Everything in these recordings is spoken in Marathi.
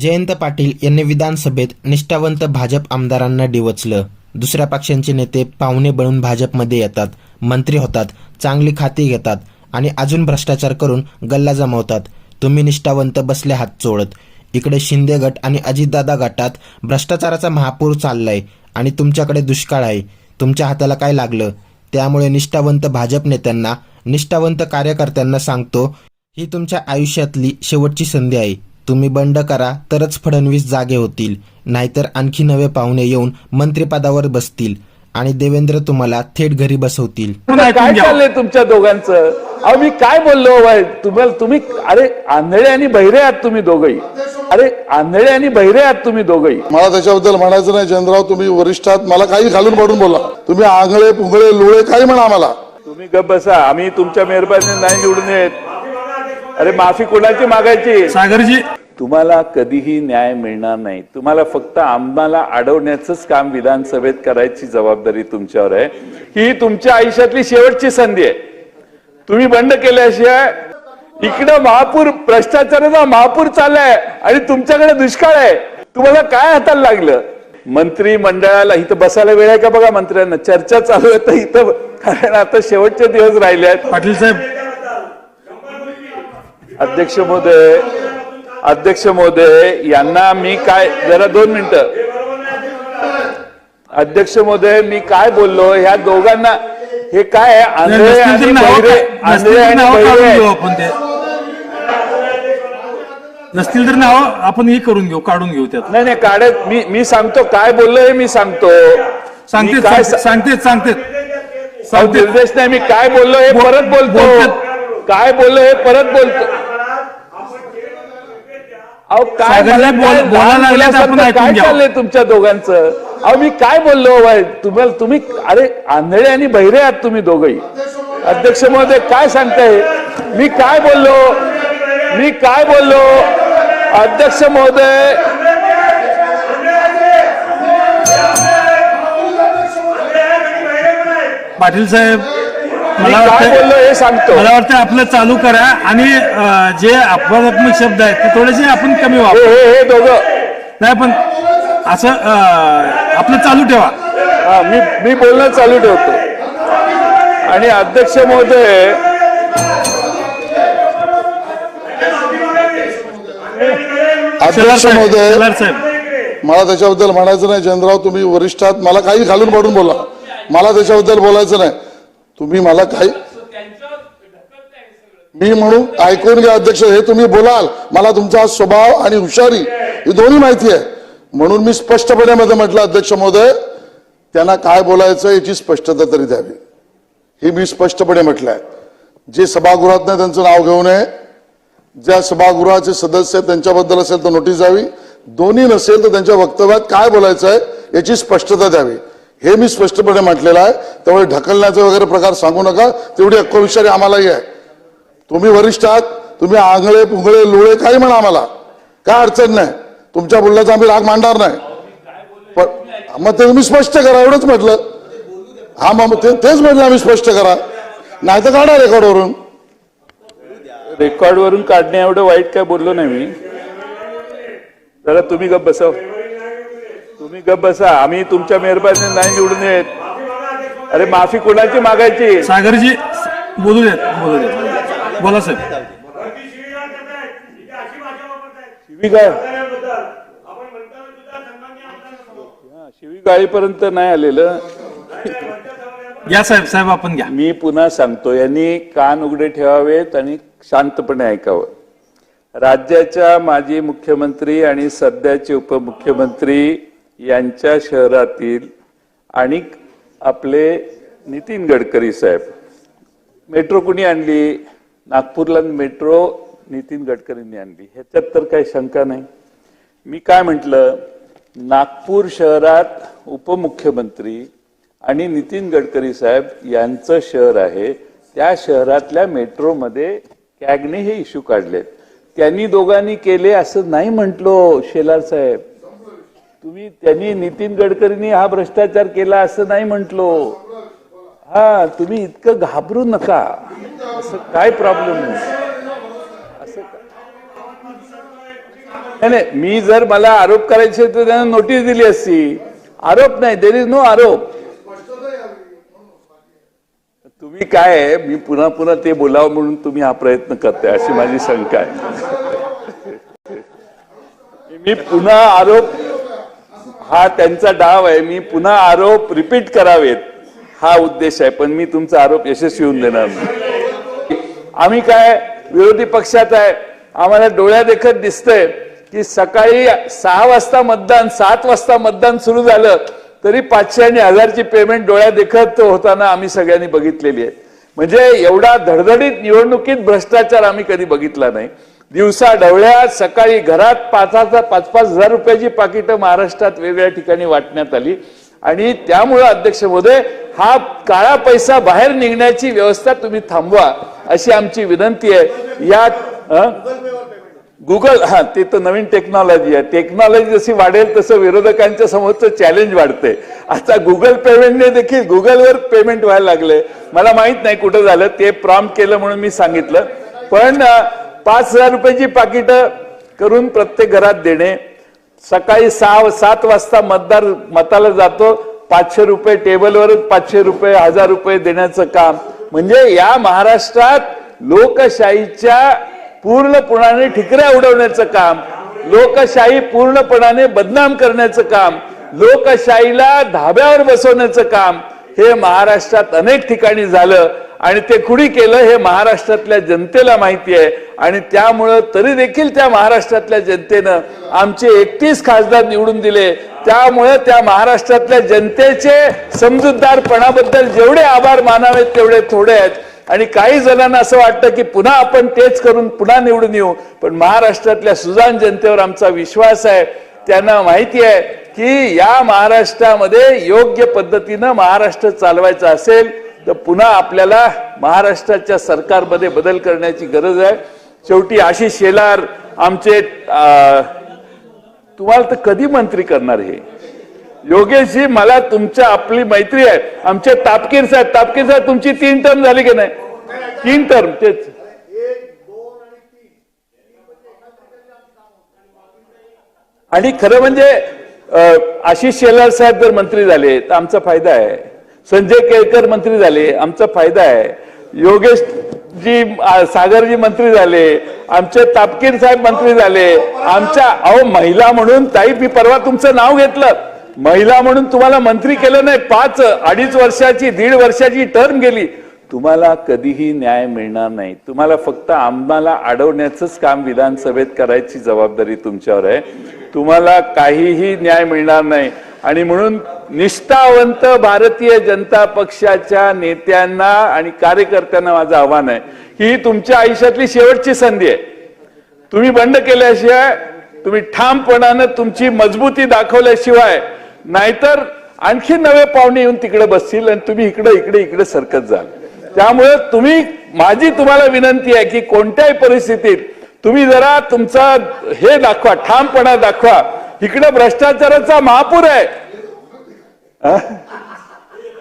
जयंत पाटील यांनी विधानसभेत निष्ठावंत भाजप आमदारांना डिवचलं. दुसऱ्या पक्षांचे नेते पाहुणे बनून भाजपमध्ये येतात मंत्री होतात चांगली खाती घेतात आणि अजून भ्रष्टाचार करून गल्ला जमवतात. तुम्ही निष्ठावंत बसले हात चोळत. इकडे शिंदे गट आणि अजितदादा गटात भ्रष्टाचाराचा महापूर चाललाय आणि तुमच्याकडे दुष्काळ आहे. तुमच्या हाताला काय लागलं? त्यामुळे निष्ठावंत भाजप नेत्यांना निष्ठावंत कार्यकर्त्यांना सांगतो ही तुमच्या आयुष्यातली शेवटची संधी आहे. तुम्ही बंड करा तरच फडणवीस जागे होतील. नाहीतर आणखी नवे पाहुणे येऊन मंत्रिपदावर बसतील. आणि देवेंद्र तुम्हाला थेट घरी बसवतील. काय चाललंय तुमच्या दोघांचं? अहो मी काय बोललो? तुम्हाला तुम्ही अरे आंधळे आणि बहिरे आहात तुम्ही दोघही. अरे आंधळे आणि बहिरे आहात तुम्ही दोघही. मला त्याच्याबद्दल म्हणायचं नाही चंद्रराव तुम्ही वरिष्ठ आहात. मला काही घालून पडून बोला. तुम्ही आंगळे पुंगळे लुळे काही म्हणा आम्हाला. तुम्ही गप बसा. आम्ही तुमच्या मेहरबानी नाही निवडून येत. अरे माफी कोणाची मागायची? सागरजी तुम्हाला कधीही न्याय मिळणार नाही. तुम्हाला फक्त आम्हाला अडवण्याचंच काम विधानसभेत करायची जबाबदारी तुमच्यावर आहे. ही तुमच्या आयुष्यातली शेवटची संधी आहे. तुम्ही बंड केल्याशिवाय इकडं महापूर भ्रष्टाचाराचा महापूर चाललाय आणि तुमच्याकडे दुष्काळ आहे. तुम्हाला काय हाताला लागलं? मंत्री मंडळाला इथं बसायला वेळ आहे का बघा मंत्र्यांना? चर्चा चालू आहे तर इथं कारण आता शेवटचे दिवस राहिले आहेत. पाटील साहेब. अध्यक्ष महोदय अध्यक्ष महोदय यांना मी काय जरा दोन मिनिटं. अध्यक्ष महोदय मी काय बोललो? ह्या दोघांना हे काय आहे? आंधळे नसतील आणि बहिरे आंधळे आणि बहिरे काढून घेऊ आहेत. आपण ते? नसतील तर नावं आपण हे करून घेऊ त्यात. नाही नाही काढत मी मी सांगतो काय बोललो हे मी सांगतो. सांगते मी काय सांगतेच सांगतेच अहो, सांगते निर्देश नाही मी काय बोललो हे परत बोलतो. काय बोललो हे परत बोलतो अहो काय सागरला मला बोल- काय बोलायला लहान लागले तर आपण मुलासारखं ऐकून काय घ्यावं. चाललंय तुमच्या दोघांचं? अहो मी काय बोललो? बाय तुम्हाला तुम्ही अरे आंधळे आणि बहिरे आहात तुम्ही दोघही. अध्यक्ष महोदय काय सांगताय? मी काय बोललो? मी काय बोललो? अध्यक्ष महोदय पाटील साहेब मला वाटतं बोललो हे सांगतो. मला वाटतं आपलं चालू करा आणि जे अपवादात्मक शब्द आहेत ते थोडेसे आपण कमी हे वापर. हे हे दोघं. नाही पण असं आपलं चालू ठेवा. हा मी मी बोलणं चालू ठेवतो. आणि अध्यक्ष महोदय अध्यक्ष महोदय साहेब. मला त्याच्याबद्दल म्हणायचं नाही चंद्रराव तुम्ही वरिष्ठ आहात मला काही घालून पडून बोला. मला त्याच्याबद्दल बोलायचं नाही. तुम्ही मला काही मी म्हणून ऐकून घ्या अध्यक्ष हे तुम्ही बोलाल. मला तुमचा स्वभाव आणि हुशारी ही दोन्ही माहिती आहे. म्हणून मी स्पष्टपणे मध्ये म्हटलं अध्यक्ष महोदय त्यांना काय बोलायचं याची स्पष्टता तरी द्यावी. हे मी स्पष्टपणे म्हटलंय जे सभागृहात नाही त्यांचं नाव घेऊ नये ज्या सभागृहाचे सदस्य त्यांच्याबद्दल असेल तर नोटीस द्यावी. दोन्ही नसेल तर त्यांच्या वक्तव्यात काय बोलायचं आहे याची स्पष्टता द्यावी. हे मी स्पष्टपणे म्हटलेलं आहे. त्यामुळे ढकलण्याचे वगैरे प्रकार सांगू नका. तेवढी अक्कलविषारी आम्हालाही आहे. तुम्ही वरिष्ठ आहात. तुम्ही आंगळे पुंगळे लुळे काही म्हणा आम्हाला. काय अडचण नाही. तुमच्या बोलण्याचा आम्ही राग मांडणार नाही. पण मग ते तुम्ही स्पष्ट करा. एवढंच म्हटलं. हा मग ते- तेच म्हटलं आम्ही स्पष्ट करा. नाही तर काढा रेकॉर्डवरून. रेकॉर्डवरून काढणे काढण्या एवढं वाईट काय बोललो नाही मी. जरा तुम्ही गप बसव. तुम्ही गप बसा. आम्ही तुमच्या मेहरबानी नाही निवडून येत. अरे माफी कोणाची मागायची? सागरजी बोलू देत बोलू देत. बोला साहेब. शिवी काय शिवी गाळीपर्यंत नाही आलेलं. घ्या साहेब साहेब आपण घ्या. मी पुन्हा सांगतो यांनी कान उघडे ठेवावेत आणि शांतपणे ऐकावं. राज्याच्या माजी मुख्यमंत्री आणि सध्याचे उपमुख्यमंत्री यांच्या शहरातील आणि आपले नितीन गडकरी साहेब. मेट्रो कुणी आणली? नागपूरला मेट्रो नितीन गडकरींनी आणली. ह्याच्यात तर काही शंका नाही. मी काय म्हटलं? नागपूर शहरात उपमुख्यमंत्री आणि नितीन गडकरी साहेब यांचं शहर आहे. त्या शहरातल्या मेट्रोमध्ये कॅगने हे इश्यू काढलेत. त्यांनी दोघांनी केले असं नाही म्हटलो शेलार साहेब. तुम्ही त्यांनी नितीन गडकरींनी हा भ्रष्टाचार केला असं नाही म्हटलो. हा तुम्ही इतकं घाबरू नका. असं काय प्रॉब्लेम नाही असं नाही नाही, मी जर मला आरोप करायचे तर त्यांना नोटीस दिली असती. आरोप नाही देर इज नो आरोप. तुम्ही काय मी पुन्हा पुन्हा ते बोलावं म्हणून तुम्ही हा प्रयत्न करताय अशी माझी शंका आहे. मी पुन्हा आरोप हा त्यांचा डाव आहे. मी पुन्हा आरोप रिपीट करावेत. हा उद्देश आहे. पण मी तुमचा आरोप यशस्वी होऊन देणार नाही. आम्ही काय विरोधी पक्षात आहे. आम्हाला डोळ्या देखत दिसतंय की सकाळी सहा वाजता मतदान सात वाजता मतदान सुरू झालं तरी पाचशे आणि हजारची पेमेंट डोळ्या देखत होताना आम्ही सगळ्यांनी बघितलेली आहे. म्हणजे एवढा धडधडीत निवडणुकीत भ्रष्टाचार आम्ही कधी बघितला नाही. दिवसा ढवळ्या सकाळी घरात पाच हजार पाच पाच हजार रुपयाची पाकिटं महाराष्ट्रात वेगवेगळ्या ठिकाणी वाटण्यात आली. आणि त्यामुळं अध्यक्ष महोदय हा काळा पैसा बाहेर निघण्याची व्यवस्था तुम्ही थांबवा अशी आमची विनंती आहे. या गुगल हा ते तर नवीन टेक्नॉलॉजी आहे. टेक्नॉलॉजी जशी वाढेल तसं विरोधकांच्या समोरचं चॅलेंज वाढते आता गुगल पेमेंटने देखील गुगलवर पेमेंट व्हायला लागले मला माहीत नाही कुठं झालं ते प्रॉम्प्ट केलं म्हणून मी सांगितलं. पण पाच हजार रुपयाची पाकिटं करून प्रत्येक घरात देणे. सकाळी सहा सात वाजता मतदार मताला जातो. पाचशे रुपये टेबलवरच पाचशे रुपये हजार रुपये देण्याचं काम. म्हणजे या महाराष्ट्रात लोकशाहीच्या पूर्णपणाने ठिकऱ्या उडवण्याचं काम लोकशाही पूर्णपणाने बदनाम करण्याचं काम लोकशाहीला धाब्यावर बसवण्याचं काम हे महाराष्ट्रात अनेक ठिकाणी झालं. आणि ते कुणी केलं हे महाराष्ट्रातल्या जनतेला माहिती आहे. आणि त्यामुळं तरी देखील त्या महाराष्ट्रातल्या जनतेनं आमचे एकतीस खासदार निवडून दिले. त्यामुळं त्या महाराष्ट्रातल्या जनतेचे समजूतदारपणाबद्दल जेवढे आभार मानावेत तेवढे थोडे आहेत. आणि काही जणांना असं वाटतं की पुन्हा आपण तेच करून पुन्हा निवडून येऊ. पण महाराष्ट्रातल्या सुजान जनतेवर आमचा विश्वास आहे. त्यांना माहिती आहे की या महाराष्ट्रामध्ये योग्य पद्धतीनं महाराष्ट्र चालवायचा असेल तर पुन्हा आपल्याला महाराष्ट्राच्या सरकारमध्ये बदल करण्याची गरज आहे. शेवटी आशिष शेलार आमचे तुम्हाला तर कधी मंत्री करणार हे? योगेशजी मला तुमच्या आपली मैत्री आहे. आमचे तापकीर साहेब तापकीर साहेब तुमची तीन टर्म झाली की नाही? तीन टर्म तेच. आणि खरं म्हणजे आशिष शेलार साहेब जर मंत्री झाले तर आमचा फायदा आहे. संजय केळकर मंत्री झाले आमचा फायदा आहे. योगेश जी सागरजी मंत्री झाले आमचे तापकीर साहेब मंत्री झाले. आमच्या अहो महिला म्हणून ताई मी परवा तुमचं नाव घेतलं. महिला म्हणून तुम्हाला मंत्री केलं नाही पाच अडीच वर्षाची दीड वर्षाची टर्म गेली. तुम्हाला कधीही न्याय मिळणार नाही. तुम्हाला फक्त आम्हाला अडवण्याचंच काम विधानसभेत करायची जबाबदारी तुमच्यावर आहे. तुम्हाला काहीही न्याय मिळणार नाही. आणि म्हणून निष्ठावंत भारतीय जनता पक्षाच्या नेत्यांना आणि कार्यकर्त्यांना माझं आव्हान आहे. की ही तुमच्या आयुष्यातली शेवटची संधी आहे. तुम्ही बंड केल्याशिवाय तुम्ही ठामपणानं तुमची मजबूती दाखवल्याशिवाय नाहीतर आणखी नवे पाहुणे येऊन तिकडे बसतील आणि तुम्ही इकडे इकडे इकडे सरकत जाल. त्यामुळे तुम्ही माझी तुम्हाला विनंती आहे की कोणत्याही परिस्थितीत तुम्ही जरा तुमचा हे दाखवा ठामपणा दाखवा. इकडे भ्रष्टाचाराचा महापूर आहे.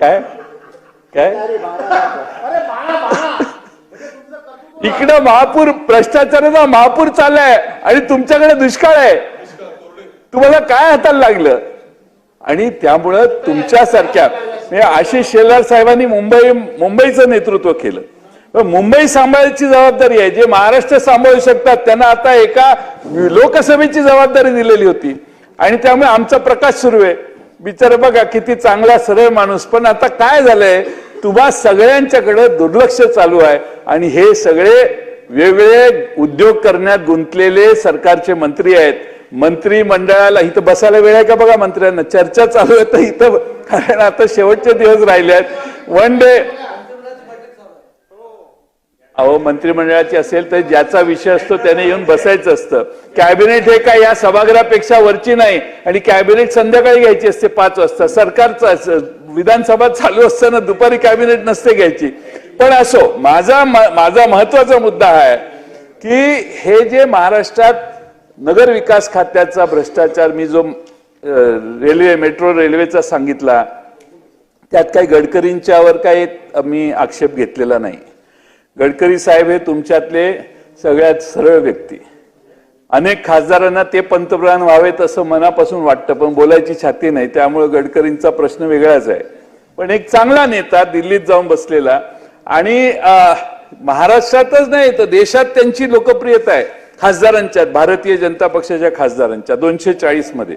काय? काय? इकडं महापूर भ्रष्टाचाराचा महापूर चाललाय आणि तुमच्याकडे दुष्काळ आहे. तुम्हाला काय हाताला लागलं? आणि त्यामुळं तुमच्यासारख्या म्हणजे आशिष शेलार साहेबांनी मुंबई मुंबईचं नेतृत्व केलं. मुंबई सांभाळायची जबाबदारी आहे. जे महाराष्ट्र सांभाळू शकतात त्यांना आता एका लोकसभेची जबाबदारी दिलेली होती. आणि त्यामुळे आमचा प्रकाश सुरू आहे. बिचारे बघा किती चांगला सरळ माणूस. पण आता काय झालंय? तुम्हा सगळ्यांच्याकडे दुर्लक्ष चालू आहे. आणि हे सगळे वेगवेगळे उद्योग करण्यात गुंतलेले सरकारचे मंत्री आहेत. मंत्री मंडळाला इथं बसायला वेळ आहे का बघा मंत्र्यांना? चर्चा चालू आहे तर इथं कारण आता शेवटचे दिवस राहिले आहेत. वन डे अहो मंत्रिमंडळाची असेल तर ज्याचा विषय असतो त्याने येऊन बसायचं असतं. कॅबिनेट हे काय या सभागृहापेक्षा वरची नाही आणि कॅबिनेट संध्याकाळी घ्यायची असते पाच वाजता. सरकारचं असं- विधानसभा चालू असताना दुपारी कॅबिनेट नसते घ्यायची. पण असो माझा माझा महत्त्वाचा मुद्दा आहे की हे जे महाराष्ट्रात नगर विकास खात्याचा भ्रष्टाचार मी जो रेल्वे मेट्रो रेल्वेचा सांगितला त्यात काही गडकरींच्यावर काही मी आक्षेप घेतलेला नाही. गडकरी साहेब हे तुमच्यातले सगळ्यात सरळ व्यक्ती. अनेक खासदारांना ते पंतप्रधान व्हावेत असं मनापासून वाटतं पण बोलायची छाती नाही त्यामुळे गडकरींचा प्रश्न वेगळाच आहे. पण एक चांगला नेता दिल्लीत जाऊन बसलेला आणि महाराष्ट्रातच नाही तर देशात त्यांची लोकप्रियता आहे खासदारांच्यात भारतीय जनता पक्षाच्या खासदारांच्या दोनशे चाळीसमध्ये.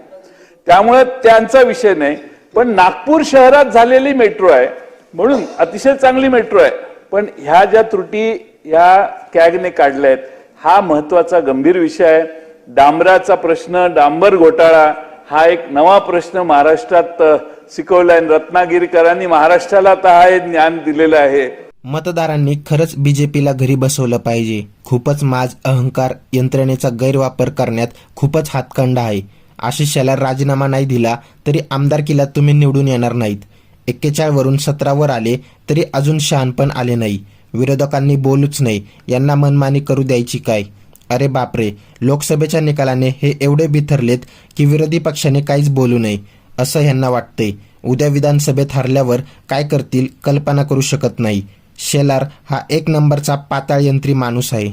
त्यामुळे त्यांचा विषय नाही पण नागपूर शहरात झालेली मेट्रो आहे म्हणून अतिशय चांगली मेट्रो आहे. पण ह्या ज्या त्रुटी या कॅगने काढल्या आहेत हा महत्त्वाचा गंभीर विषय आहे. डांबराचा प्रश्न डांबर घोटाळा हा एक नवा प्रश्न महाराष्ट्रात शिकवलाय. रत्नागिरीकरांनी महाराष्ट्राला आता हा ज्ञान दिलेलं आहे. मतदारांनी खरंच बीजेपीला घरी बसवलं पाहिजे. खूपच माज अहंकार यंत्रणेचा गैरवापर करण्यात खूपच हातखंड आहे. आशिष याला राजीनामा नाही दिला तरी आमदारकीला तुम्ही निवडून येणार नाहीत. एक्केचाळवरून सतरावर आले तरी अजून शहाणपण आले नाही. विरोधकांनी बोलूच नाही यांना मनमानी करू द्यायची काय? अरे बापरे! लोकसभेच्या निकालाने हे एवढे बिथरलेत की विरोधी पक्षाने काहीच बोलू नये असं ह्यांना वाटतंय. उद्या विधानसभेत हरल्यावर काय करतील कल्पना करू शकत नाही. शेलार हा एक नंबरचा पाताळयंत्री माणूस आहे.